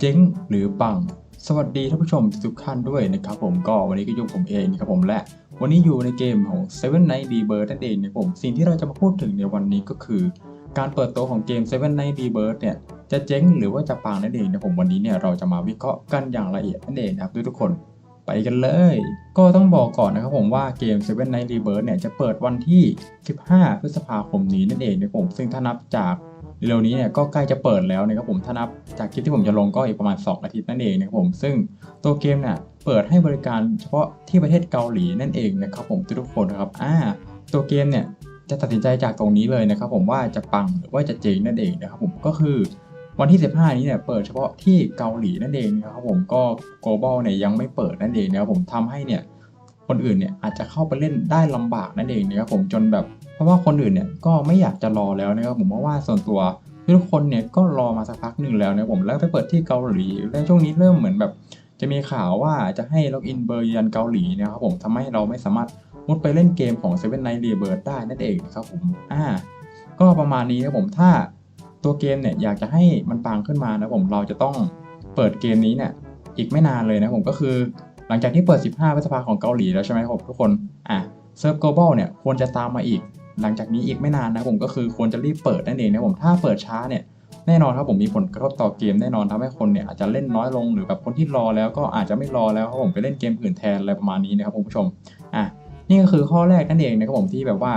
เจ๊งหรือปัง สวัสดีท่านผู้ชมทุกท่านด้วยนะครับผมก็วันนี้ก็อยู่ผมเองนะครับผมและวันนี้อยู่ในเกมของ Seven Night Rebirth นั่นเองนะผมสิ่งที่เราจะมาพูดถึงในวันนี้ก็คือ การเปิดตัวของเกม Seven Night Rebirth เนี่ยจะเจ๊งหรือว่าจะปังนั่นเองนะผมวันนี้เนี่ยเราจะมาวิเคราะห์กันอย่างละเอียดนั่นเองนะครับทุกคนไปกันเลย ก็ต้องบอกก่อนนะครับผมว่าเกม Seven Night Rebirth เนี่ยจะเปิดวันที่ 15 พฤษภาคมนี้นั่นเองนะผมซึ่งถ้านับจาก เร็วนี้เนี่ยก็ใกล้จะเปิดแล้วนะครับผมถ้านับจากคลิปที่ผมจะลงก็อีกประมาณ 2 อาทิตย์นั่นเองนะครับผมซึ่งตัวเกมเนี่ยเปิดให้บริการเฉพาะที่ประเทศเกาหลีนั่นเองนะครับผมทุกคนนะครับอ่าตัวเกมเนี่ยจะตัดสินใจจากตรงนี้เลยนะครับผมว่าจะปังหรือว่าจะเจ๊งนั่นเองนะครับผมก็คือวันที่ 15 นี้เนี่ยเปิดเฉพาะที่เกาหลีนั่นเองนะครับผมก็ global เนี่ยยังไม่เปิดนั่นเองนะครับผมทำให้เนี่ยคนอื่นเนี่ยอาจจะเข้าไปเล่นได้ลำบากนั่นเองนะครับผมจนแบบ เพราะว่าคนอื่นเนี่ยก็ไม่อยากจะรอแล้วนะครับผมเพราะว่าส่วนตัวทุกคนเนี่ยก็รอมาสักพักหนึ่งแล้วนะผมแล้วไปเปิดที่เกาหลีและช่วงนี้เริ่มเหมือนแบบจะมีข่าวว่าจะให้ล็อกอินเบอร์ยันเกาหลีนะครับผมทำให้เราไม่สามารถมุดไปเล่นเกมของ Seven Night Rebirth ได้นั่นเองครับผมอ่าก็ประมาณนี้นะผมถ้าตัวเกมเนี่ยอยากจะให้มันปังขึ้นมานะผมเราจะต้องเปิดเกมนี้เนี่ยอีกไม่นานเลยนะผมก็คือ หลังจากที่เปิด 15พฤษภาของเกาหลีแล้วใช่ไหมครับทุกคนอะเซิร์ฟ global เนี่ยควรจะตามมาอีก หลังจากนี้อีกไม่นานนะผมก็คือควรจะรีบเปิดนั่นเองนะผมถ้าเปิดช้าเนี่ยแน่นอนครับผมมีผลกระทบต่อเกมแน่นอนทำให้คนเนี่ยอาจจะเล่นน้อยลงหรือแบบคนที่รอแล้วก็อาจจะไม่รอแล้วครับผมไปเล่นเกมอื่นแทนอะไรประมาณนี้นะครับคุณผู้ชมอะนี่ก็คือข้อแรกนั่นเองนะครับผมที่แบบว่า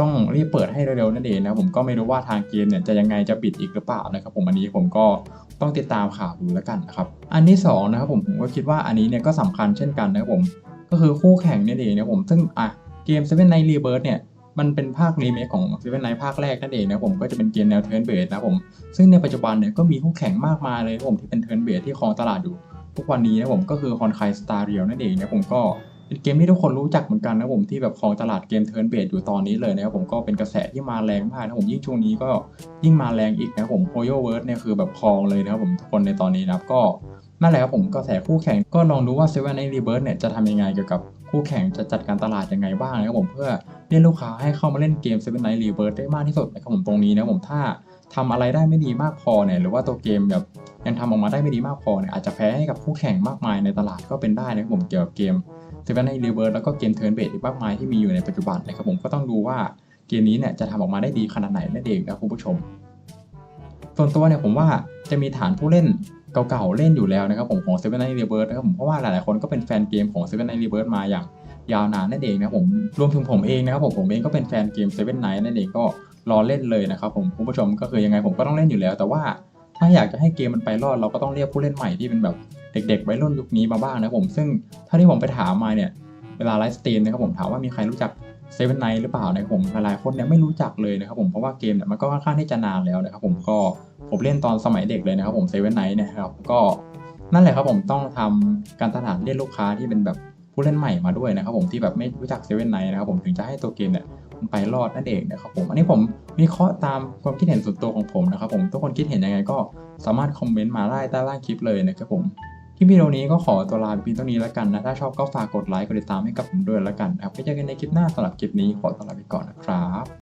ต้องรีบเปิดให้เร็วๆนั่นเองนะผมก็ไม่รู้ว่าทางเกมเนี่ยจะยังไงจะปิดอีกหรือเปล่านะครับผมอันนี้ผมก็ต้องติดตามข่าวดูแล้วกันนะครับอันที่สองนะครับผมผมก็คิดว่าอันนี้เนี่ยก็สำคัญเช่นกันนะครับผมก็คือคู่แข่งนั่นเองนะผมซึ่งอะเกม Seven Night Rebirth เนี่ย มันเป็นภาครีเมคของ Seven Night ภาคแรกนั่นเองนะผมก็จะเป็นเกมแนวเทิร์นเบสนะผมซึ่งในปัจจุบันเนี่ยก็มีคู่แข่งมากมายเลยนะผมที่เป็นเทิร์นเบสที่ครองตลาดอยู่ ทุกวันนี้นะผมก็คือคอนไคสตาร์เรียลนั่นเองนะผมก็เป็นเกมที่ทุกคนรู้จักเหมือนกันนะผมที่แบบครองตลาดเกมเทิร์นเบสอยู่ตอนนี้เลยนะครับผมก็เป็นกระแสที่มาแรงมากนะผมยิ่งช่วงนี้ก็ยิ่งมาแรงอีกนะผมโ o โยเวิร์ดเนี่ยคือแบบครองเลยนะครับผมทุกคนในตอนนี้นะครับก็ นั่นแหละครับผมกระแสคู่แข่งก็ลองดูว่า Seven Night Rebirth เนี่ยจะทำยังไงเกี่ยวกับคู่แข่งจะจัดการตลาดยังไงบ้างนะครับผมเพื่อเรียกลูกค้าให้เข้ามาเล่นเกม Seven Night Rebirth ได้มากที่สุดนะครับผมตรงนี้นะผมถ้าทำอะไรได้ไม่ดีมากพอเนี่ยหรือว่าตัวเกมแบบยังทำออกมาได้ไม่ดีมากพอเนี่ยอาจจะแพ้ให้กับคู่แข่งมากมายในตลาดก็เป็นได้นะครับผมเกี่ยวกับเกมเซเว่นในรีเวิร์สแล้วก็เกมเทิร์นเบสอีกมากมายที่มีอยู่ในปัจจุบันนะครับผมก็ต้องดูว่าเกมนี้เนี่ยจะทำออกมาได้ดีขนาดไหนนั่นเองนะคุณผู้ชมส่วนตัวเนี่ยผมว่าจะมีฐานผู้เล่น เก่าๆเล่นอยู่แล้วนะครับผมของ Seven Night Rebirth นะครับผมเพราะว่าหลายๆคนก็เป็นแฟนเกมของ Seven Night Rebirth มาอย่างยาวนานนั่นเองนะครับผมรวมถึงผมเองนะครับผมผมเองก็เป็นแฟนเกม Seven Night นั่นเองก็รอเล่นเลยนะครับผมคุณผู้ชมก็คือยังไงผมก็ต้องเล่นอยู่แล้ว แต่ว่าถ้าอยากจะให้เกมมันไปรอดเราก็ต้องเรียกผู้เล่นใหม่ที่เป็นแบบเด็กๆวัยรุ่นยุคนี้มาบ้างนะผมซึ่งเท่าที่ผมไปถามมาเนี่ยเวลาไลฟ์สตรีมนะครับผมถามว่ามีใครรู้จัก เซเว่นไนหรือเปล่านะครับผมหลายๆคนเนี่ยไม่รู้จักเลยนะครับผมเพราะว่าเกมเนี่ยมันก็ค่อนข้างที่จะนานแล้วนะครับผมก็ผมเล่นตอนสมัยเด็กเลยนะครับผมเซเว่นไนเนี่ยครับก็นั่นแหละครับผมต้องทำการตลาดเรียกลูกค้าที่เป็นแบบผู้เล่นใหม่มาด้วยนะครับผมที่แบบไม่รู้จักเซเว่นไนนะครับผมถึงจะให้ตัวเกมเนี่ยมันไปรอดนั่นเองนะครับผมอันนี้ผมวิเคราะห์ตามความคิดเห็นส่วนตัวของผมนะครับผมทุกคนคิดเห็นยังไงก็สามารถคอมเมนต์มาได้ใต้ล่างคลิปเลยนะครับผม พี่พี่ตรงนี้ก็ขอตัวลาไปพีเท่านี้แล้วกันนะ ถ้าชอบก็ฝากกดไลค์กดติดตามให้กับผมด้วยแล้วกันนะครับไว้เจอกันในคลิปหน้าสำหรับคลิปนี้ขอตัวลาไปก่อนนะครับ